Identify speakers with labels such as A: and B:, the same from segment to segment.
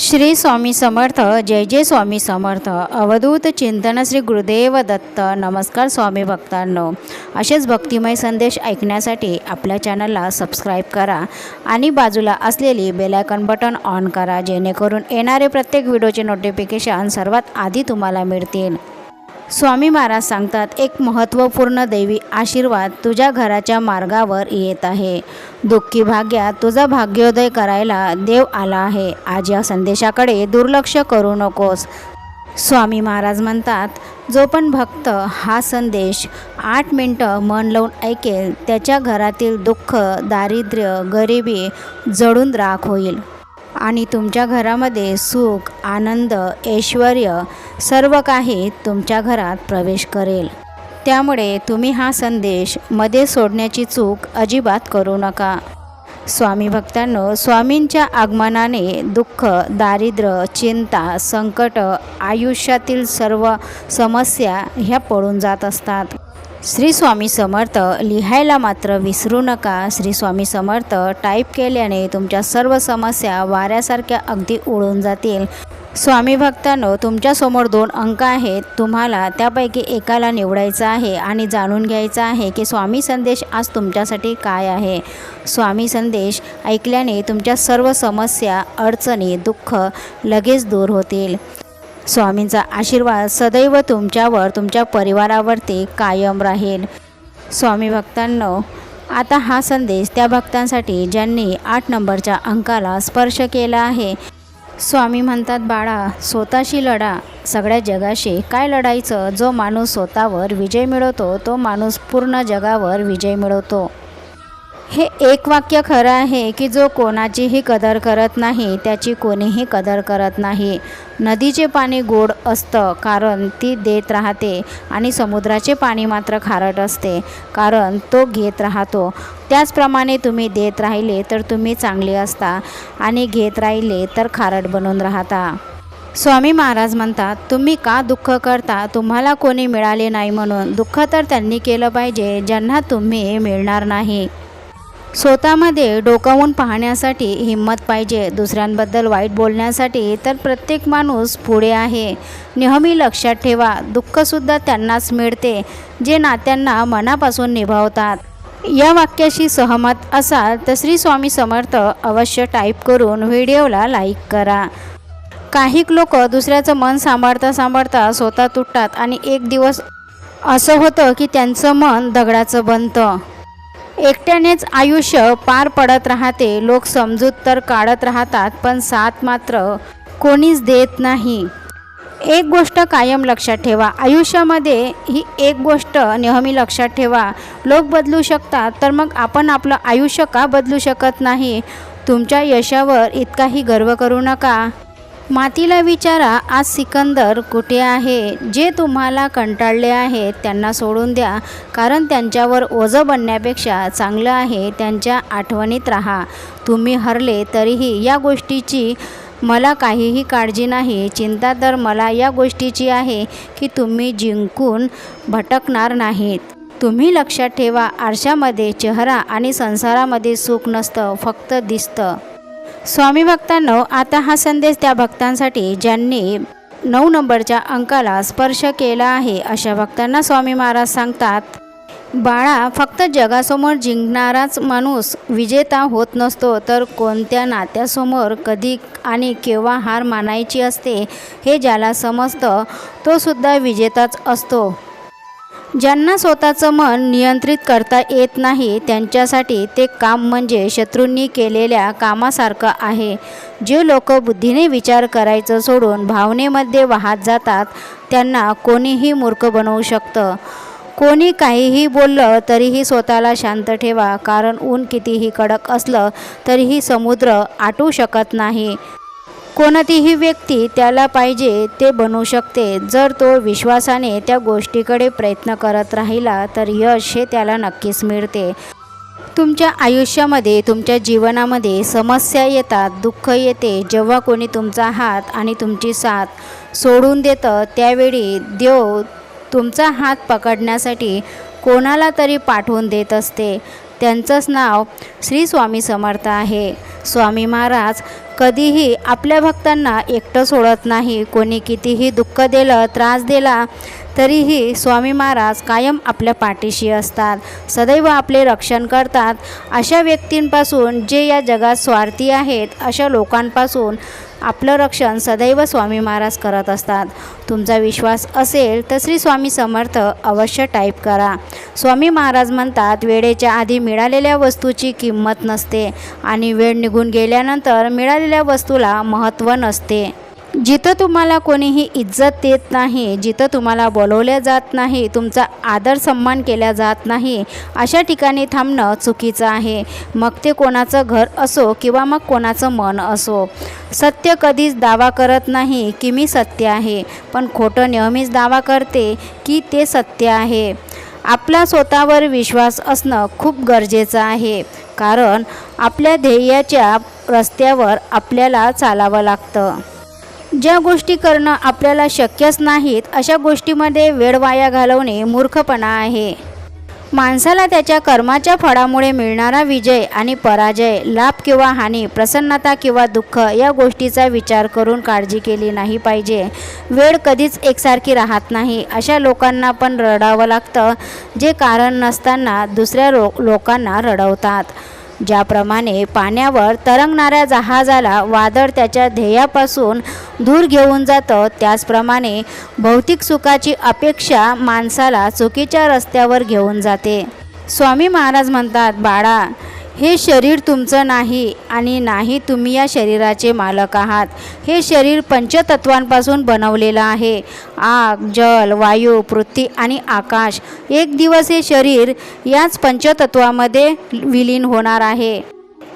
A: श्री स्वामी समर्थ जय जय स्वामी समर्थ. अवधूत चिंतन श्री गुरुदेव दत्त. नमस्कार स्वामी भक्तांनो. असेच भक्तिमय संदेश ऐकण्यासाठी आपल्या चॅनलला सबस्क्राईब करा आणि बाजूला असलेली बेलायकन बटन ऑन करा जेणेकरून येणारे प्रत्येक व्हिडिओचे नोटिफिकेशन सर्वात आधी तुम्हाला मिळतील. स्वामी महाराज सांगतात एक महत्त्वपूर्ण दैवी आशीर्वाद तुझ्या घराच्या मार्गावर येत आहे. दुःखी भाग्यात तुझा भाग्योदय करायला देव आला आहे. आज या संदेशाकडे दुर्लक्ष करू नकोस. स्वामी महाराज म्हणतात जो पण भक्त हा संदेश आठ मिनटं मन लावून ऐकेल त्याच्या घरातील दुःख दारिद्र्य गरिबी जळून राख होईल. आणि तुमच्या घरामध्ये सुख आनंद ऐश्वर सर्व काही तुमच्या घरात प्रवेश करेल. त्यामुळे तुम्ही हा संदेशमध्ये सोडण्याची चूक अजिबात करू नका. स्वामी भक्तांनो स्वामींच्या आगमनाने दुःख दारिद्र्य चिंता संकट आयुष्यातील सर्व समस्या ह्या पळून जात असतात. श्री स्वामी समर्थ लिहायला मात्र विसरू नका. श्री स्वामी समर्थ टाईप केल्याने तुमच्या सर्व समस्या वाऱ्यासारख्या अगदी उडून जातील. स्वामी भक्तांनो तुमच्यासमोर दोन अंक आहेत. तुम्हाला त्यापैकी एकाला निवडायचं आहे आणि जाणून घ्यायचं आहे की स्वामी संदेश आज तुमच्यासाठी काय आहे. स्वामी संदेश ऐकल्याने तुमच्या सर्व समस्या अडचणी दुःख लगेच दूर होतील. स्वामींचा आशीर्वाद सदैव तुमच्यावर तुमच्या परिवारावरती कायम राहील. स्वामी भक्तांनो आता हा संदेश त्या भक्तांसाठी ज्यांनी आठ नंबरच्या अंकाला स्पर्श केला आहे. स्वामी म्हणतात बाळा स्वतःशी लढा. सगळ्या जगाशी काय लढायचं? जो माणूस स्वतःवर विजय मिळवतो तो माणूस पूर्ण जगावर विजय मिळवतो. हे एक वाक्य खरं आहे की जो कोणाचीही कदर करत नाही त्याची कोणीही कदर करत नाही. नदीचे पाणी गोड असतं कारण ती देत राहते आणि समुद्राचे पाणी मात्र खारट असते कारण तो घेत राहतो. त्याचप्रमाणे तुम्ही देत राहिले तर तुम्ही चांगले असता आणि घेत राहिले तर खारट बनून राहता. स्वामी महाराज म्हणतात तुम्ही का दुःख करता? तुम्हाला कोणी मिळाले नाही म्हणून. दुःख तर त्यांनी केलं पाहिजे ज्यांना तुम्ही मिळणार नाही. स्वतःमध्ये डोकावून पाहण्यासाठी हिंमत पाहिजे दुसऱ्यांबद्दल वाईट बोलण्यासाठी तर प्रत्येक माणूस पुढे आहे. नेहमी लक्षात ठेवा दुःखसुद्धा त्यांनाच मिळते जे नात्यांना मनापासून निभावतात. या वाक्याशी सहमत असाल तर श्री स्वामी समर्थ अवश्य टाईप करून व्हिडिओला लाईक करा. काही लोक दुसऱ्याचं मन सांभाळता सांभाळता स्वतः तुटतात आणि एक दिवस असं होतं की त्यांचं मन दगडाचं बनतं. एकट्यानेच आयुष्य पार पडत राहते. लोक समजूत तर काढत राहतात पण साथ मात्र कोणीच देत नाही. एक गोष्ट कायम लक्षात ठेवा. आयुष्यामध्ये ही एक गोष्ट नेहमी लक्षात ठेवा. लोक बदलू शकतात तर मग आपण आपलं आयुष्य का बदलू शकत नाही? तुमच्या यशावर इतकाही गर्व करू नका. मातीला विचारा आज सिकंदर कुठे आहे? जे तुम्हाला कंटाळले आहेत त्यांना सोडून द्या. कारण त्यांच्यावर ओझं बनण्यापेक्षा चांगलं आहे त्यांच्या आठवणीत राहा. तुम्ही हरले तरीही या गोष्टीची मला काहीही काळजी नाही. चिंता तर मला या गोष्टीची आहे की तुम्ही जिंकून भटकणार नाहीत. तुम्ही लक्षात ठेवा आरशामध्ये चेहरा आणि संसारामध्ये सुख नसतं फक्त दिसतं. स्वामी भक्तांनो आता हा संदेश त्या भक्तांसाठी ज्यांनी नऊ नंबरच्या अंकाला स्पर्श केला आहे अशा भक्तांना स्वामी महाराज सांगतात बाळा फक्त जगासमोर जिंकणाराच माणूस विजेता होत नसतो तर कोणत्या नात्यासमोर कधी आणि केव्हा हार मानायची असते हे ज्याला समजतं तो सुद्धा विजेताच असतो. ज्यांना स्वतःचं मन नियंत्रित करता येत नाही त्यांच्यासाठी ते काम म्हणजे शत्रूंनी केलेल्या कामासारखं आहे. जे लोक बुद्धीने विचार करायचं सोडून भावनेमध्ये वाहत जातात त्यांना कोणीही मूर्ख बनवू शकतं. कोणी काहीही बोललं तरीही स्वतःला शांत ठेवा कारण ऊन कितीही कडक असलं तरीही समुद्र आटू शकत नाही. कोणतीही व्यक्ती त्याला पाहिजे ते बनू शकते. जर तो विश्वासाने त्या गोष्टीकडे प्रयत्न करत राहिला तर यश हे त्याला नक्कीच मिळते. तुमच्या आयुष्यामध्ये तुमच्या जीवनामध्ये समस्या येतात दुःख येते. जेव्हा कोणी तुमचा हात आणि तुमची साथ सोडून देतं त्यावेळी देव तुमचा हात पकडण्यासाठी कोणाला तरी पाठवून देत असते. त्यांचंच नाव श्री स्वामी समर्थ आहे. स्वामी महाराज कधीही आपल्या भक्तांना एकटं सोडत नाही. कोणी कितीही दुःख दिलं त्रास दिला तरीही स्वामी महाराज कायम आपल्या पाठीशी असतात. सदैव आपले रक्षण करतात. अशा व्यक्तींपासून जे या जगात स्वार्थी आहेत अशा लोकांपासून आपलं रक्षण सदैव स्वामी महाराज करत असतात. तुमचा विश्वास असेल तर श्री स्वामी समर्थ अवश्य टाईप करा. स्वामी महाराज म्हणतात वेळेच्या आधी मिळालेल्या वस्तूची किंमत नसते आणि वेळ निघून गेल्यानंतर मिळालेल्या वस्तूला महत्त्व नसते. जिथं तुम्हाला कोणीही इज्जत देत नाही जिथं तुम्हाला बोलवल्या जात नाही तुमचा आदर सन्मान केला जात नाही अशा ठिकाणी थांबणं चुकीचं आहे. मग ते कोणाचं घर असो किंवा मग कोणाचं मन असो. सत्य कधीच दावा करत नाही की मी सत्य आहे पण खोटं नेहमीच दावा करते की ते सत्य आहे. आपला स्वतःवर विश्वास असणं खूप गरजेचं आहे कारण आपल्या ध्येयाच्या रस्त्यावर आपल्याला चालावं लागतं. ज्या गोष्टी करणं आपल्याला शक्यच नाहीत अशा गोष्टीमध्ये वेळ वाया घालवणे मूर्खपणा आहे. माणसाला त्याच्या कर्माच्या फळामुळे मिळणारा विजय आणि पराजय लाभ किंवा हानी प्रसन्नता किंवा दुःख या गोष्टीचा विचार करून काळजी केली नाही पाहिजे. वेळ कधीच एकसारखी राहत नाही. अशा लोकांना पण रडावं लागतं जे कारण नसताना दुसऱ्या लो लोकांना रडवतात. ज्याप्रमाणे पाण्यावर तरंगणाऱ्या जहाजाला वादळ त्याच्या ध्येयापासून दूर घेऊन जातं त्याचप्रमाणे भौतिक सुखाची अपेक्षा माणसाला चुकीच्या रस्त्यावर घेऊन जाते. स्वामी महाराज म्हणतात बाळा हे शरीर तुमचं नाही आणि नाही तुम्ही या शरीराचे मालक आहात. हे शरीर पंचतत्वांपासून बनवलेलं आहे. आग जल वायू पृथ्वी आणि आकाश एक दिवस हे शरीर याच पंचतत्वामध्ये विलीन होणार आहे.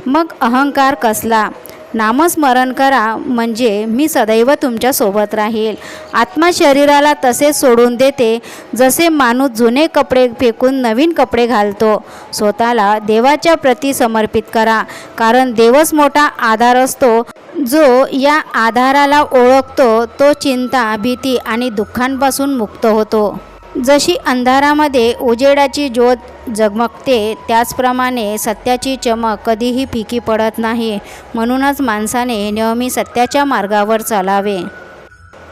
A: मग अहंकार कसला? नामस्मरण करा म्हणजे मी सदैव तुमच्यासोबत राहील. आत्मा शरीराला तसेच सोडून देते जसे माणूस जुने कपडे फेकून नवीन कपडे घालतो स्वतःला देवाच्या प्रती समर्पित करा. कारण देवच मोठा आधार असतो जो या आधाराला ओळखतो तो चिंता भीती आणि दुःखांपासून मुक्त होतो. जशी अंधारामध्ये उजेडाची ज्योत जगमगते त्याचप्रमाणे सत्याची चमक कधीही फिकी पडत नाही. म्हणूनच माणसाने नेहमी सत्याच्या मार्गावर चालावे.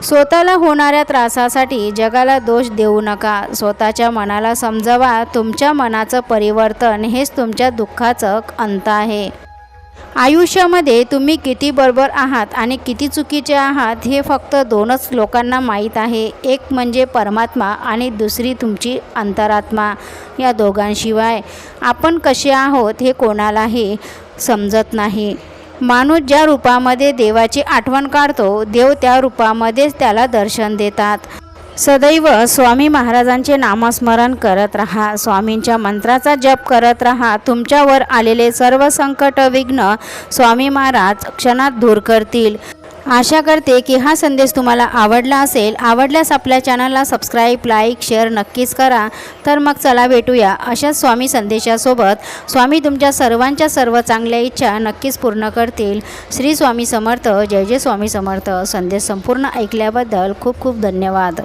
A: स्वतःला होणाऱ्या त्रासासाठी जगाला दोष देऊ नका. स्वतःच्या मनाला समजावा. तुमच्या मनाचं परिवर्तन हेच तुमच्या दुःखाचं अंत आहे. आयुष्यामध्ये तुम्ही किती बरोबर आहात आणि किती चुकीचे आहात हे फक्त दोनच लोकांना माहीत आहे. एक म्हणजे परमात्मा आणि दुसरी तुमची अंतरात्मा या दोघांशिवाय. आपण कसे आहोत हे कोणालाही समजत नाही. माणूस ज्या रूपामध्ये देवाची आठवण काढतो देव त्या रूपामध्येच त्याला दर्शन देतात. सदैव स्वामी महाराजांचे नामस्मरण करत राहा. स्वामींच्या मंत्राचा जप करत राहा. तुमच्यावर आलेले सर्व संकट विघ्न स्वामी महाराज क्षणात दूर करतील. आशा करते की हा संदेश तुम्हाला आवडला असेल. आवडल्यास आपल्या चॅनलला सबस्क्राईब लाईक शेअर नक्कीच करा. तर मग चला भेटूया अशाच स्वामी संदेशासोबत. स्वामी तुमच्या सर्वांच्या सर्व चांगल्या इच्छा नक्कीच पूर्ण करतील. श्री स्वामी समर्थ. जय जय स्वामी समर्थ. संदेश संपूर्ण ऐकल्याबद्दल खूप खूप धन्यवाद.